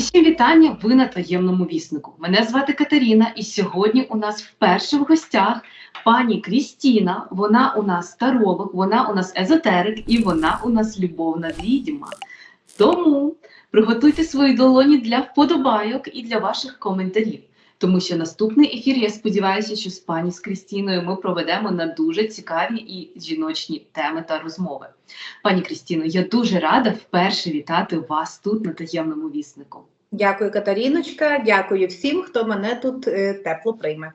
Усім вітання! Ви на таємному віснику. Мене звати Катерина, і сьогодні у нас вперше в гостях пані Крістіна. Вона у нас таролог, вона у нас езотерик і вона у нас любовна відьма. Тому приготуйте свої долоні для вподобайок і для ваших коментарів. Тому що наступний ефір, я сподіваюся, що з пані з Крістіною ми проведемо на дуже цікаві і жіночні теми та розмови. Пані Крістіно, я дуже рада вперше вітати вас тут на таємному віснику. Дякую, Катеріночка. Дякую всім, хто мене тут е, тепло прийме.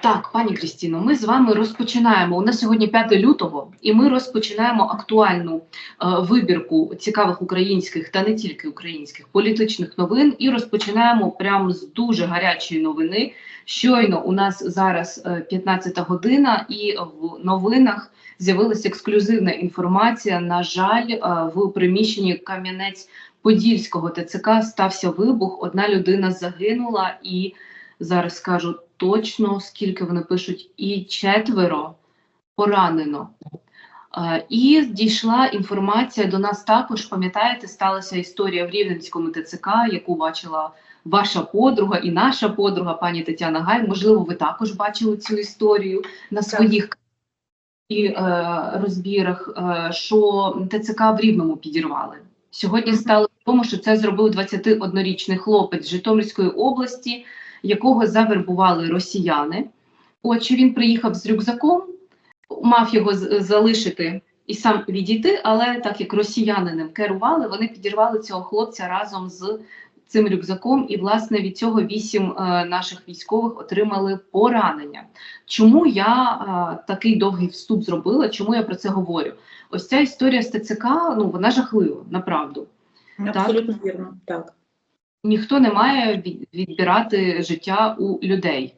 Так, пані Крістіно, ми з вами розпочинаємо. У нас сьогодні 5 лютого, і ми розпочинаємо актуальну е, вибірку цікавих українських та не тільки українських політичних новин. І розпочинаємо прямо з дуже гарячої новини. Щойно у нас зараз е, 15 година, і в новинах з'явилася ексклюзивна інформація. На жаль, е, в приміщенні Кам'янець Подільського ТЦК стався вибух. Одна людина загинула, і зараз скажу точно, скільки вони пишуть, і четверо поранено. Е, І дійшла інформація до нас також. Пам'ятаєте, сталася історія в Рівненському ТЦК, яку бачила ваша подруга і наша подруга, пані Тетяна Гай. Можливо, ви також бачили цю історію на своїх і е, розбірах, е, що ТЦК в Рівному підірвали. Сьогодні стало відомо, що це зробив 21-річний хлопець з Житомирської області, якого завербували росіяни. Отже, він приїхав з рюкзаком, мав його залишити і сам відійти, але так як росіяни ним керували, вони підірвали цього хлопця разом з цим рюкзаком, і власне від цього вісім е, наших військових отримали поранення. Чому я е, такий довгий вступ зробила? Чому я про це говорю? Ось ця історія з ТЦК, ну вона жахлива, направду. Абсолютно вірно. Так. Ніхто не має відбирати життя у людей.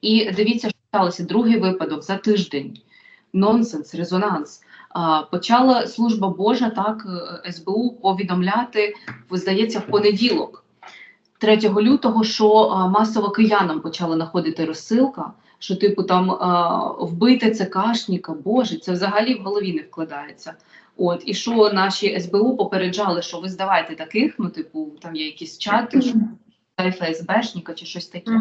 І дивіться, що сталося другий випадок за тиждень. Нонсенс, резонанс. Почала служба Божа так е, СБУ повідомляти, здається, в понеділок, 3 лютого, що масово киянам почала знаходити розсилка, що типу там вбити ЦКшника, Боже, це взагалі в голові не вкладається. От і що наші СБУ попереджали, що ви здавайте таких, ну типу, там є якісь чати, що та ФСБшника чи щось таке.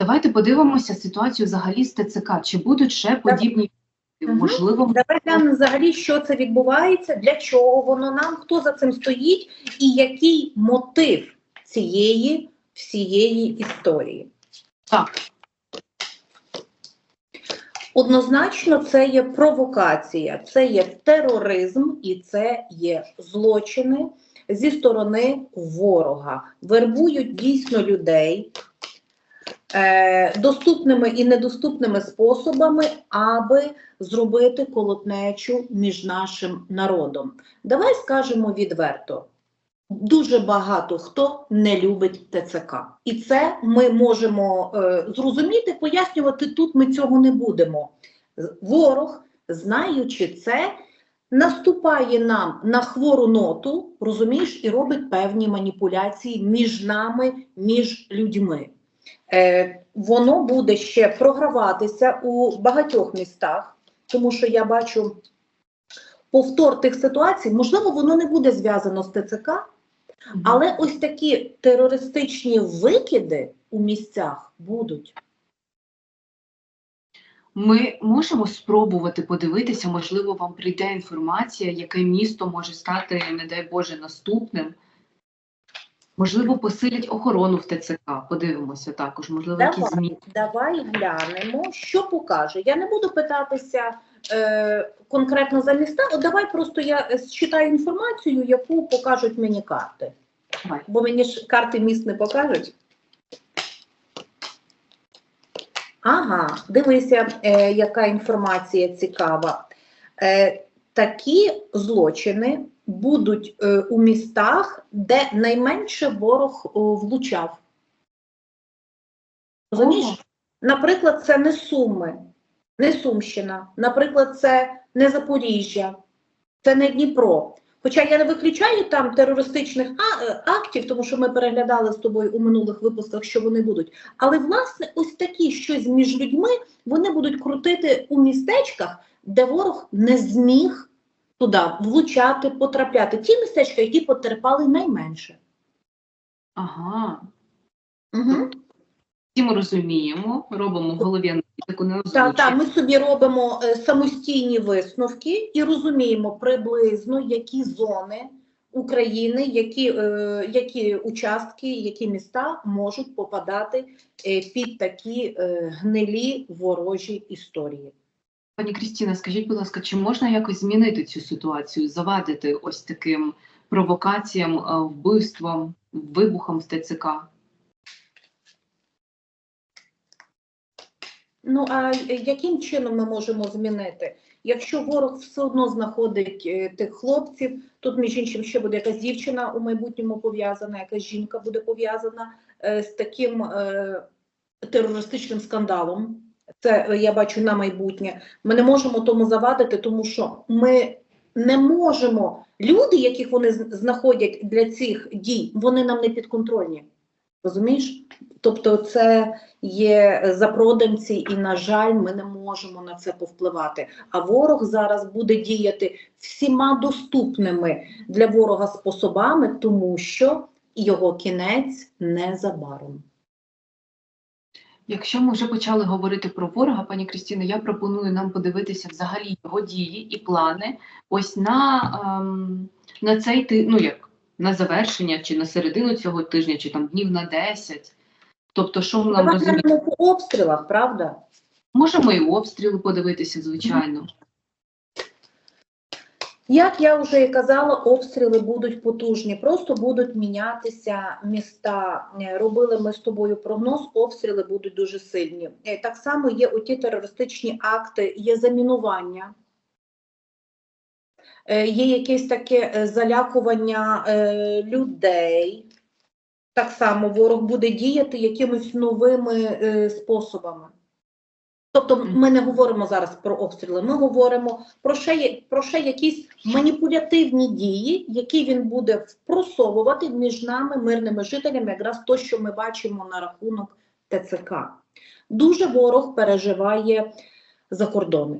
Давайте подивимося ситуацію взагалі з ТЦК. Чи будуть ще подібні можливо? Давай глянемо взагалі, що це відбувається, для чого воно нам, хто за цим стоїть, і який мотив цієї всієї історії. Так, Однозначно, це є провокація, це є тероризм і це є злочини зі сторони ворога. Вербують дійсно людей е, доступними і недоступними способами, аби зробити колотнечу між нашим народом. Давай скажемо відверто. Дуже багато хто не любить ТЦК, і це ми можемо е, зрозуміти, пояснювати тут. Ми цього не будемо. Ворог, знаючи це, наступає нам на хвору ноту, розумієш, і робить певні маніпуляції між нами, між людьми. Е, воно буде ще програватися у багатьох містах, тому що я бачу повтор тих ситуацій, можливо, воно не буде зв'язано з ТЦК. Але ось такі терористичні викиди у місцях будуть. ми можемо спробувати подивитися, можливо, вам прийде інформація, яке місто може стати, не дай Боже, наступним. Можливо, посилять охорону в ТЦК. Подивимося також, можливо, якісь Давай. зміни. Давай глянемо, що покаже. Я не буду питатися е, конкретно за міста. От давай просто я е, читаю інформацію, яку покажуть мені карти. Давай. Бо мені ж карти міст не покажуть. Ага, дивися, е, яка інформація цікава. Е, такі злочини будуть е, у містах, де найменше ворог о, влучав. Розумієш? Наприклад, це не Суми, не Сумщина, наприклад, це не Запоріжжя, це не Дніпро. Хоча я не виключаю там терористичних е, актів, тому що ми переглядали з тобою у минулих випусках, що вони будуть. Але власне ось такі щось між людьми вони будуть крутити у містечках, де ворог не зміг туди влучати, потрапляти. Ті містечка, які потерпали найменше. Ага. Угу. Всі ми розуміємо, робимо в голові аналітику, не Так, так, ми собі робимо е, самостійні висновки і розуміємо приблизно, які зони України, які, е, які участки, які міста можуть попадати е, під такі гнилі ворожі історії. Пані Крістіна, скажіть, будь ласка, чи можна якось змінити цю ситуацію, завадити ось таким провокаціям, вбивствам, вибухам в ТЦК? Ну а яким чином ми можемо змінити? Якщо ворог все одно знаходить е, тих хлопців, тут між іншим ще буде якась дівчина у майбутньому пов'язана, якась жінка буде пов'язана е, з таким е, терористичним скандалом. Це е, я бачу на майбутнє. Ми не можемо тому завадити, тому що ми не можемо. Люди, яких вони знаходять для цих дій, вони нам не підконтрольні. Розумієш? Тобто, це є запроданці, і, на жаль, ми не можемо на це повпливати. А ворог зараз буде діяти всіма доступними для ворога способами, тому що його кінець незабаром. Якщо ми вже почали говорити про ворога, пані Крістіно, я пропоную нам подивитися взагалі його дії і плани ось на, ем, на цей ти, ну як на завершення, чи на середину цього тижня, чи там днів на 10. Тобто, що нам Давай розуміти? по обстрілах, правда? Можемо і обстріли подивитися, звичайно. Як я вже і казала, обстріли будуть потужні, просто будуть мінятися міста. Робили ми з тобою прогноз, обстріли будуть дуже сильні. Е, Так само є оті терористичні акти, є замінування. Е, Є якесь таке е, залякування е, людей. Так само ворог буде діяти якимись новими способами. Тобто ми не говоримо зараз про обстріли, ми говоримо про ще, про ще якісь маніпулятивні дії, які він буде просовувати між нами, мирними жителями, якраз то, що ми бачимо на рахунок ТЦК. Дуже ворог переживає за кордони.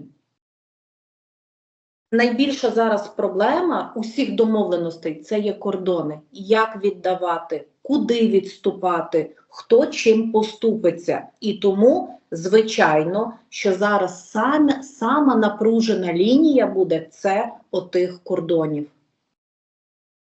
Найбільша зараз проблема усіх домовленостей це є кордони. Як віддавати, куди відступати, хто чим поступиться. І тому, звичайно, що зараз саме, сама напружена лінія буде це отих кордонів.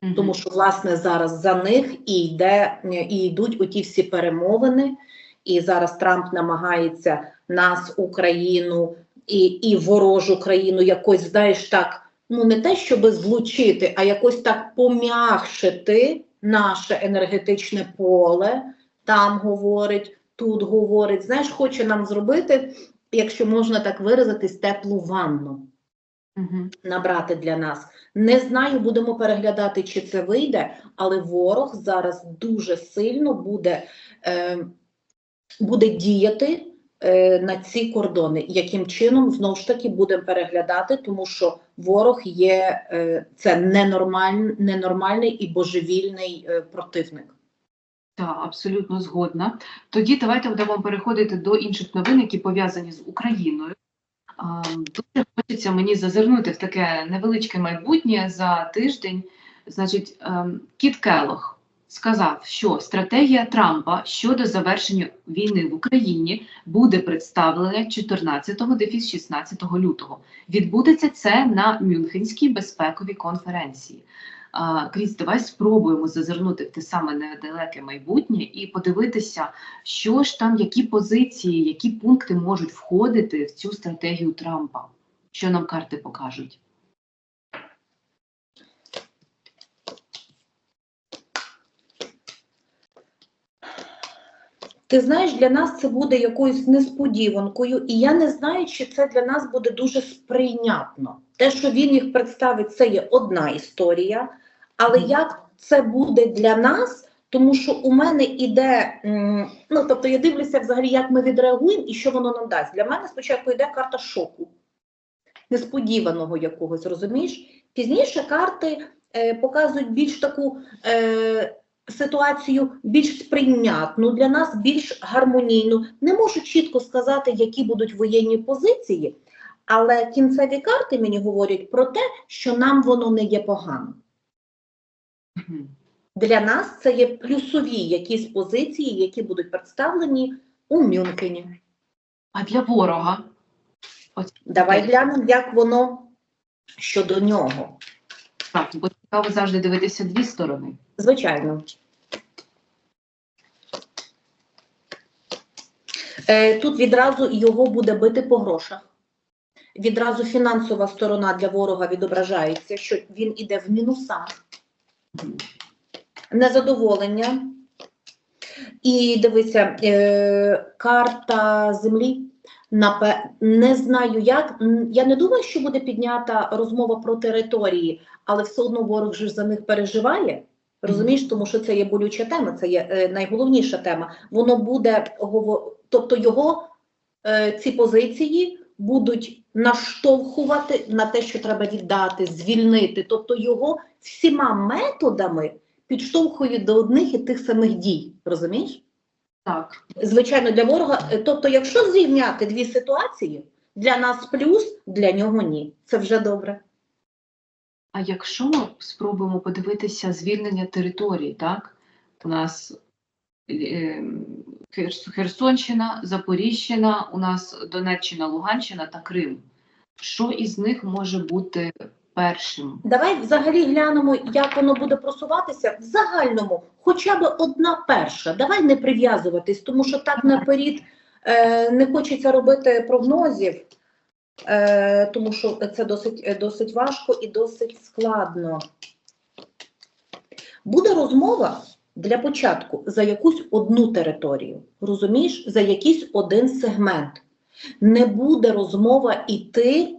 Мгм. Тому що, власне, зараз за них і йде і йдуть оті всі перемовини. І зараз Трамп намагається нас, Україну і, і ворожу країну якось, знаєш, так, ну не те, щоб злучити, а якось так пом'якшити наше енергетичне поле. Там говорить, тут говорить. Знаєш, хоче нам зробити, якщо можна так виразитись, теплу ванну Мгм. набрати для нас. Не знаю, будемо переглядати, чи це вийде, але ворог зараз дуже сильно буде, е, буде діяти на ці кордони. Яким чином знову ж таки будемо переглядати, тому що ворог є е, це ненормаль, ненормальний і божевільний е, противник. Так, абсолютно згодна. Тоді давайте будемо переходити до інших новин, які пов'язані з Україною. Дуже хочеться мені зазирнути в таке невеличке майбутнє за тиждень. Значить, ем, Кіт Келох сказав, що стратегія Трампа щодо завершення війни в Україні буде представлена 14 дефіс 16 лютого. Відбудеться це на Мюнхенській безпековій конференції. Кріс, давай спробуємо зазирнути в те саме недалеке майбутнє і подивитися, що ж там, які позиції, які пункти можуть входити в цю стратегію Трампа. Що нам карти покажуть? Ти знаєш, для нас це буде якоюсь несподіванкою, і я не знаю, чи це для нас буде дуже сприйнятно. Те, що він їх представить, це є одна історія, але як це буде для нас, тому що у мене іде, ну тобто я дивлюся взагалі, як ми відреагуємо і що воно нам дасть. Для мене спочатку йде карта шоку, несподіваного якогось, розумієш? Пізніше карти е, показують більш таку. Е, ситуацію більш сприйнятну для нас, більш гармонійну. Не можу чітко сказати, які будуть воєнні позиції, Але кінцеві карти мені говорять про те, що нам воно не є погано. Для нас це є плюсові якісь позиції, які будуть представлені у Мюнхені. А для ворога? Давай глянемо, як воно щодо нього. Так, цікаво завжди дивитися дві сторони. Звичайно. Е, Тут відразу його буде бити по грошах. Відразу фінансова сторона для ворога відображається, що він іде в мінуса, незадоволення. І дивися, е, карта землі. Не знаю як. Я не думаю, що буде піднята розмова про території, але все одно ворог же ж за них переживає. Розумієш, тому що це є болюча тема, це є е, найголовніша тема. Воно буде тобто його е, ці позиції будуть наштовхувати на те, що треба віддати, звільнити. Тобто його всіма методами підштовхують до одних і тих самих дій. Розумієш? Так. Звичайно, для ворога. е, Тобто, якщо зрівняти дві ситуації, для нас плюс, для нього ні. Це вже добре. А якщо ми спробуємо подивитися звільнення територій, так? У нас е, Херсонщина, Запоріжжя, у нас Донеччина, Луганщина та Крим. Що із них може бути першим? Давай взагалі глянемо, як воно буде просуватися в загальному, хоча б одна перша. Давай не прив'язуватись, тому що так наперед е, не хочеться робити прогнозів, е, тому що це досить, е, досить важко і досить складно. Буде розмова для початку за якусь одну територію, розумієш, за якийсь один сегмент. Не буде розмова іти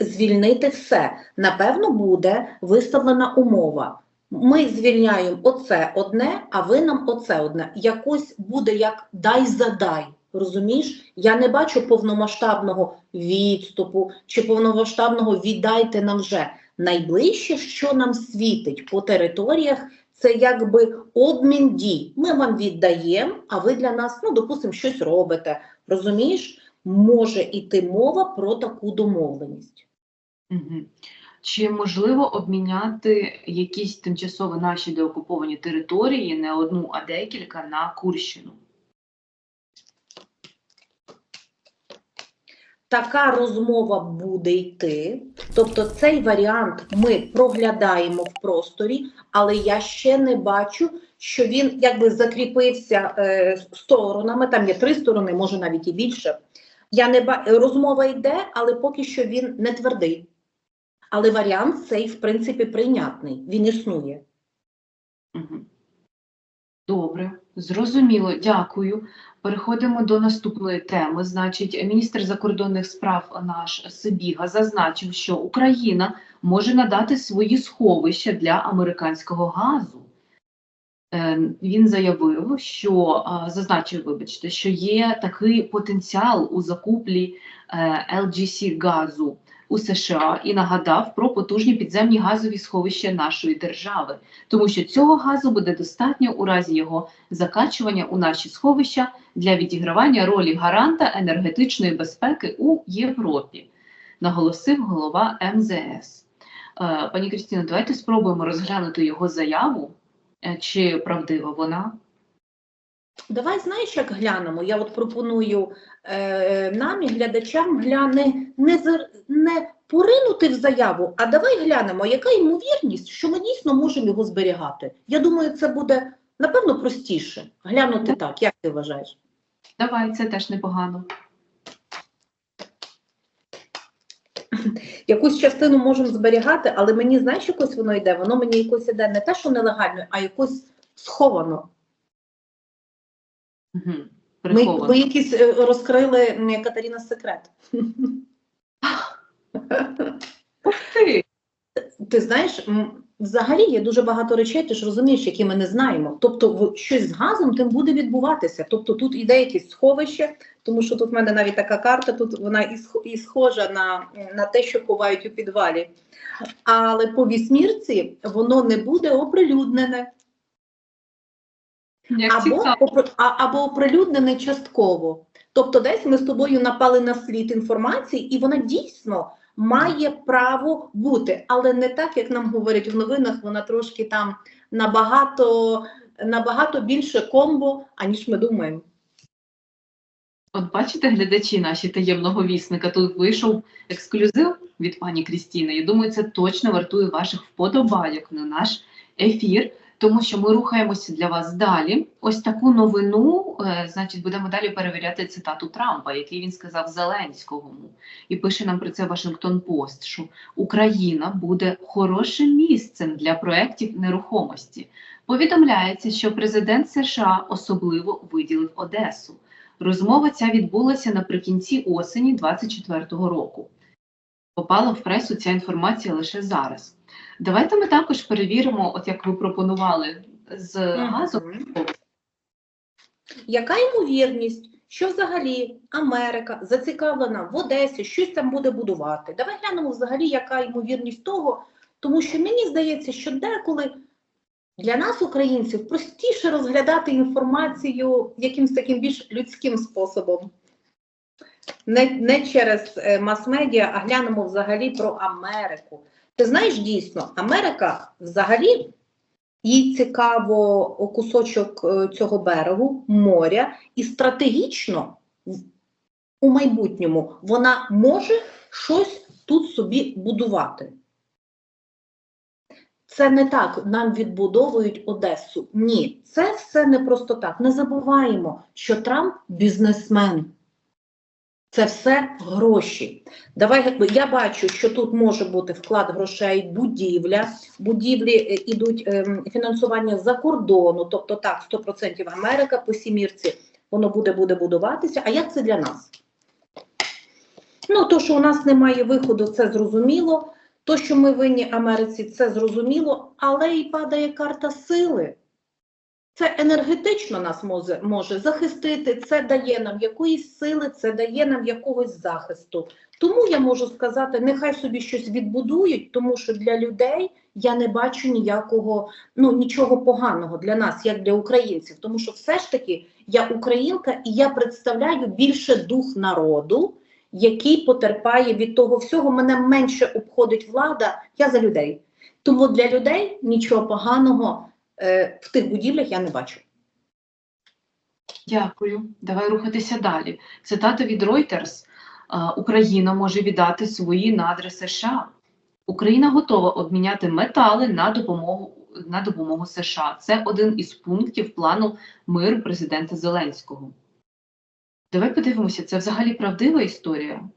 звільнити все. Напевно, буде виставлена умова. Ми звільняємо оце одне, а ви нам оце одне. Якось буде як дай задай. Розумієш? Я не бачу повномасштабного відступу чи повномасштабного віддайте нам вже. Найближче, що нам світить по територіях, це якби обмін дій. Ми вам віддаємо, а ви для нас, ну, допустимо, щось робите. Розумієш? Може йти мова про таку домовленість. Угу. Чи можливо обміняти якісь тимчасово наші деокуповані території, не одну, а декілька на Курщину? Така розмова буде йти. Тобто цей варіант ми проглядаємо в просторі, але я ще не бачу, що він якби закріпився е, сторонами. Там є три сторони, може навіть і більше. Я не ба... Розмова йде, але поки що він не твердий. Але варіант цей, в принципі, прийнятний. Він існує. Добре, зрозуміло, дякую. Переходимо до наступної теми. Значить, міністр закордонних справ наш Сибіга зазначив, що Україна може надати свої сховища для американського газу. Е, Він заявив, що зазначив, вибачте, що є такий потенціал у закуплі е, LGC газу у США і нагадав про потужні підземні газові сховища нашої держави тому що цього газу буде достатньо у разі його закачування у наші сховища для відігравання ролі гаранта енергетичної безпеки у Європі, наголосив голова МЗС. Е, Пані Крістіно, давайте спробуємо розглянути його заяву, е, чи правдива вона. Давай знаєш, як глянемо. Я от пропоную е, нам і глядачам гляне не, не поринути в заяву, а давай глянемо, яка ймовірність, що ми дійсно можемо його зберігати. Я думаю, це буде напевно простіше. Глянути так, як ти вважаєш? Давай, це теж непогано. Якусь частину можемо зберігати, але мені знаєш, якось воно йде. Воно мені якось іде не те, що нелегально, а якось сховано. Угу. Ми, ми якісь е, розкрили Катерина секрет. Ти! Ти знаєш, взагалі є дуже багато речей, ти ж розумієш, які ми не знаємо. Тобто, щось з газом тим буде відбуватися. Тобто тут іде якесь сховище, тому що тут в мене навіть така карта, тут вона і, схожа на, на те, що ховають у підвалі. Але по вісьмірці воно не буде оприлюднене. Або, або оприлюднене частково. Тобто, десь ми з тобою напали на слід інформації, і вона дійсно має право бути, але не так, як нам говорять в новинах, вона трошки там набагато, набагато більше комбо, аніж ми думаємо. От бачите, глядачі наші таємного вісника, тут вийшов ексклюзив від пані Крістіни. Я думаю, це точно вартує ваших вподобайок на наш ефір, тому що ми рухаємося для вас далі. Ось таку новину, е, значить, будемо далі перевіряти цитату Трампа, який він сказав Зеленському. І пише нам про це Вашингтон Пост, що Україна буде хорошим місцем для проєктів нерухомості. Повідомляється, що президент США особливо виділив Одесу. Розмова ця відбулася наприкінці осені 24-го року. Попала в пресу ця інформація лише зараз. Давайте ми також перевіримо, от як ви пропонували з газом. Яка ймовірність, що взагалі Америка зацікавлена в Одесі, щось там буде будувати? Давай глянемо взагалі, яка ймовірність того, тому що мені здається, що деколи для нас, українців, простіше розглядати інформацію якимось таким більш людським способом. Не, не через е, мас-медіа, а глянемо взагалі про Америку. Ти знаєш дійсно, Америка взагалі їй цікаво кусочок е, цього берегу, моря, і стратегічно у майбутньому вона може щось тут собі будувати. Це не так нам відбудовують Одесу. Ні, це все не просто так. Не забуваємо, що Трамп бізнесмен. Це все гроші. Давай я бачу, що тут може бути вклад грошей, будівля. Будівлі е, ідуть ем, фінансування за кордону, тобто так, 100% Америка по сімірці, воно буде буде будуватися. А як це для нас? Ну, то, що у нас немає виходу, це зрозуміло. То, що ми винні Америці, це зрозуміло, але і падає карта сили. Це енергетично нас може, може захистити, це дає нам якоїсь сили, це дає нам якогось захисту. Тому я можу сказати, нехай собі щось відбудують, тому що для людей я не бачу ніякого, ну нічого поганого для нас, як для українців. Тому що все ж таки я українка і я представляю більше дух народу, який потерпає від того всього. Мене менше обходить влада, я за людей. Тому для людей нічого поганого в тих будівлях я не бачу. Дякую. Давай рухатися далі. Цитата від Reuters. Україна може віддати свої надри США. Україна готова обміняти метали на допомогу на допомогу США. Це один із пунктів плану миру президента Зеленського. Давай подивимося, це взагалі правдива історія.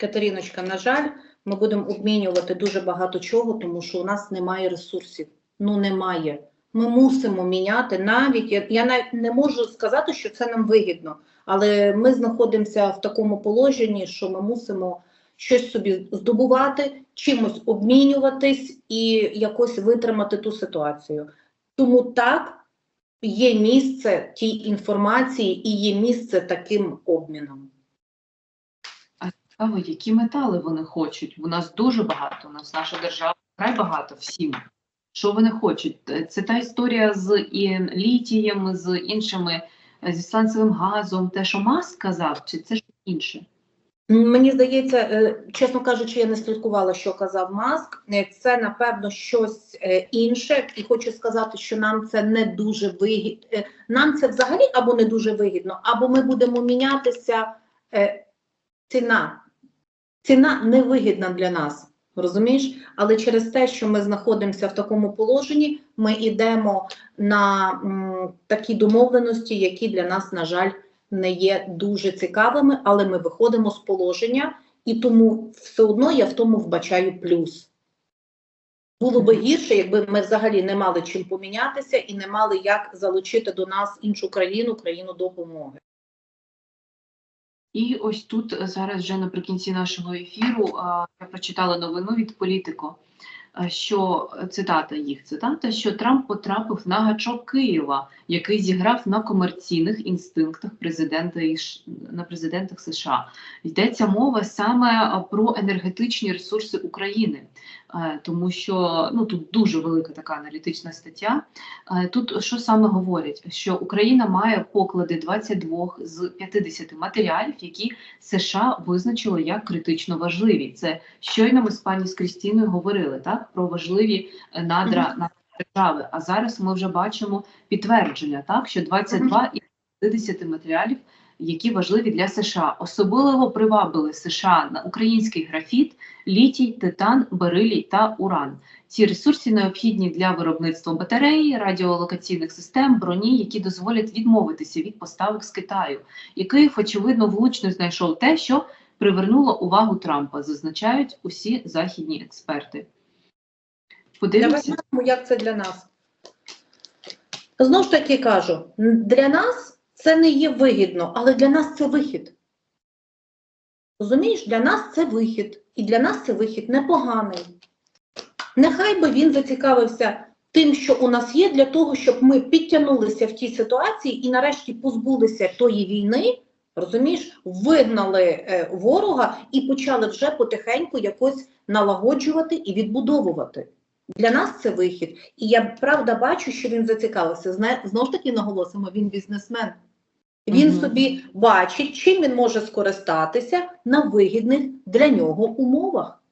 Катериночка, на жаль, ми будемо обмінювати дуже багато чого, тому що у нас немає ресурсів. Ну немає. Ми мусимо міняти навіть. Я, я навіть не можу сказати, що це нам вигідно, але ми знаходимося в такому положенні, що ми мусимо щось собі здобувати, чимось обмінюватись і якось витримати ту ситуацію. Тому так є місце тій інформації і є місце таким обмінам. Цікаво, які метали вони хочуть. У нас дуже багато, у нас наша держава край багато всім. Що вони хочуть? Е, Це та історія з і літієм, з іншими, е, зі сланцевим газом, те, що Маск сказав, чи це щось інше? Мені здається, е, чесно кажучи, я не слідкувала, що казав Маск. Це напевно щось інше, і хочу сказати, що нам це не дуже вигідно. Нам це взагалі або не дуже вигідно, або ми будемо мінятися. Ціна ціна невигідна для нас. Розумієш? Але через те, що ми знаходимося в такому положенні, ми йдемо на м, такі домовленості, які для нас, на жаль, не є дуже цікавими, але ми виходимо з положення, і тому все одно я в тому вбачаю плюс. Було би гірше, якби ми взагалі не мали чим помінятися і не мали як залучити до нас іншу країну, країну допомоги. І ось тут е, зараз вже наприкінці нашого ефіру я прочитала новину від політико, що е, цитата їх цитата, що Трамп потрапив на гачок Києва, який зіграв на комерційних інстинктах президента на президентах США. Йдеться мова саме про енергетичні ресурси України. е, тому що ну тут дуже велика така аналітична стаття. Е, Тут що саме говорять, що Україна має поклади 22 з 50 матеріалів, які США визначили як критично важливі. Це щойно ми з пані з Крістіною говорили так про важливі е, надра нашої держави. А зараз ми вже бачимо підтвердження, так що 22 із 50 матеріалів, які важливі для США. Особливо привабили США на український графіт, літій, титан, берилій та уран. Ці ресурси необхідні для виробництва батареї, радіолокаційних систем, броні, які дозволять відмовитися від поставок з Китаю. І Київ, очевидно, влучно знайшов те, що привернуло увагу Трампа, зазначають усі західні експерти. Давай Подивимося. знаємо, як це для нас. Знову ж таки кажу: для нас це не є вигідно, але для нас це вихід. Розумієш, для нас це вихід. І для нас це вихід непоганий. Нехай би він зацікавився тим, що у нас є, для того, щоб ми підтягнулися в тій ситуації і нарешті позбулися тої війни, розумієш, вигнали е, ворога і почали вже потихеньку якось налагоджувати і відбудовувати. Для нас це вихід. І я правда бачу, що він зацікавився. Зна... Знову ж таки наголосимо, він бізнесмен. Він Мгм. собі бачить, чим він може скористатися на вигідних для нього умовах.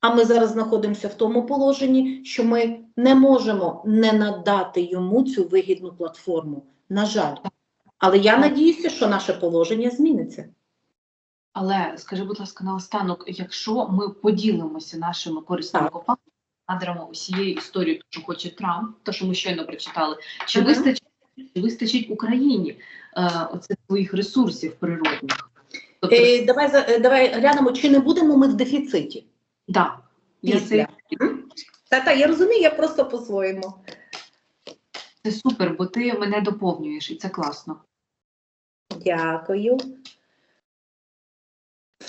А ми зараз знаходимося в тому положенні, що ми не можемо не надати йому цю вигідну платформу. На жаль. Але я надіюся, що наше положення зміниться. Але скажи, будь ласка, наостанок, якщо ми поділимося нашими корисними Так. Надрами усієї історії, що хоче Трамп, то що ми щойно прочитали, чи вистачить чи вистачить Україні е, оце своїх ресурсів природних? Тобто, Е, давай, за- е, давай глянемо, чи не будемо ми в дефіциті. да, це, Та, та, я розумію, я просто по-своєму. це супер, бо ти мене доповнюєш, і це класно. Дякую.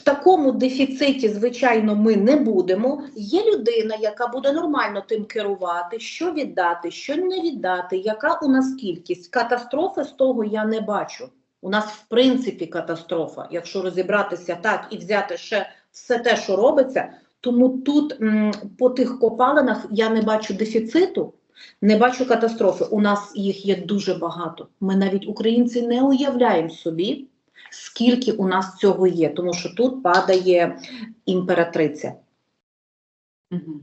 В такому дефіциті, звичайно, ми не будемо. Є людина, яка буде нормально тим керувати, що віддати, що не віддати, яка у нас кількість. Катастрофи з того я не бачу. У нас, в принципі, катастрофа, якщо розібратися так і взяти ще все те, що робиться. Тому тут м, по тих копалинах я не бачу дефіциту, не бачу катастрофи. У нас їх є дуже багато. Ми навіть українці не уявляємо собі, скільки у нас цього є, тому що тут падає імператриця. Угу.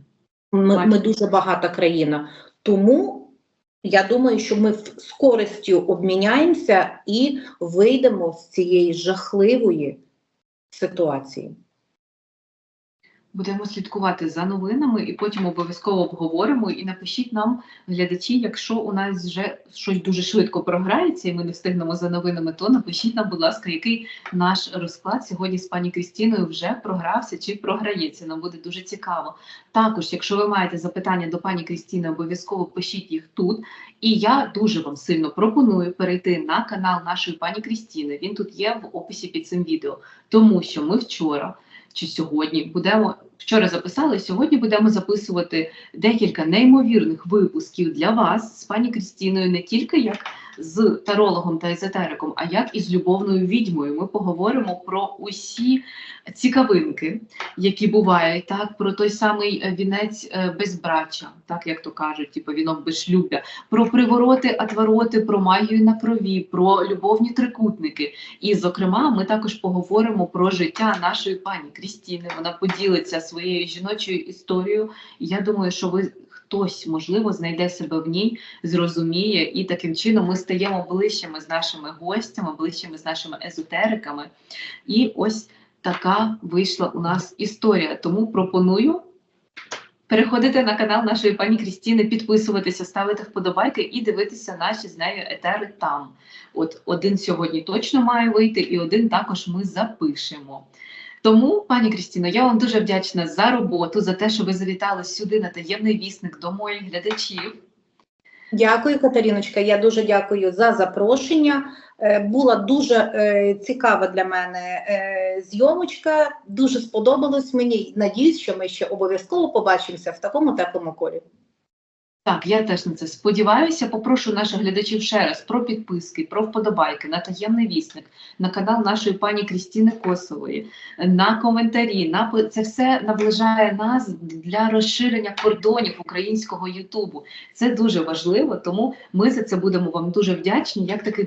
Ми, ми дуже багата країна. Тому я думаю, що ми з користю обміняємося і вийдемо з цієї жахливої ситуації. Будемо слідкувати за новинами і потім обов'язково обговоримо. І напишіть нам, глядачі, якщо у нас вже щось дуже швидко програється, і ми не встигнемо за новинами, то напишіть нам, будь ласка, який наш розклад сьогодні з пані Крістіною вже програвся чи програється. Нам буде дуже цікаво. Також, якщо ви маєте запитання до пані Крістіни, обов'язково пишіть їх тут. І я дуже вам сильно пропоную перейти на канал нашої пані Крістіни. Він тут є в описі під цим відео, тому що ми вчора чи сьогодні будемо вчора записали. Сьогодні будемо записувати декілька неймовірних випусків для вас з пані Крістіною, не тільки як з тарологом та езотериком, а як і з любовною відьмою. Ми поговоримо про усі цікавинки, які бувають, так про той самий е, вінець е, безбраччя, так як то кажуть, типу вінок безшлюбя, про привороти, отвороти, про магію на крові, про любовні трикутники. І, зокрема, ми також поговоримо про життя нашої пані Крістіни. Вона поділиться своєю жіночою історією. Я думаю, що ви хтось, можливо, знайде себе в ній, зрозуміє, і таким чином ми стаємо ближчими з нашими гостями, ближчими з нашими езотериками. І ось така вийшла у нас історія. Тому пропоную. Переходити на канал нашої пані Крістіни, підписуватися, ставити вподобайки і дивитися наші з нею етери там. От один сьогодні точно має вийти, і один також ми запишемо. Тому, пані Крістіно, я вам дуже вдячна за роботу, за те, що ви завітали сюди на таємний вісник до моїх глядачів. Дякую, Катеріночка. Я дуже дякую за запрошення. Е, Була дуже е, цікава для мене е, зйомочка. Дуже сподобалось мені. Надіюсь, що ми ще обов'язково побачимося в такому теплому колі. Так, я теж на це сподіваюся. Попрошу наших глядачів ще раз про підписки, про вподобайки на таємний вісник, на канал нашої пані Крістіни Косової, на коментарі. На це все наближає нас для розширення кордонів українського Ютубу. Це дуже важливо, тому ми за це будемо вам дуже вдячні, як такий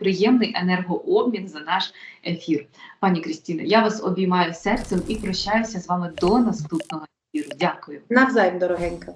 приємний енергообмін за наш ефір. Пані Крістіно, я вас обіймаю серцем і прощаюся з вами до наступного ефіру. Дякую. Навзаєм, дорогенька.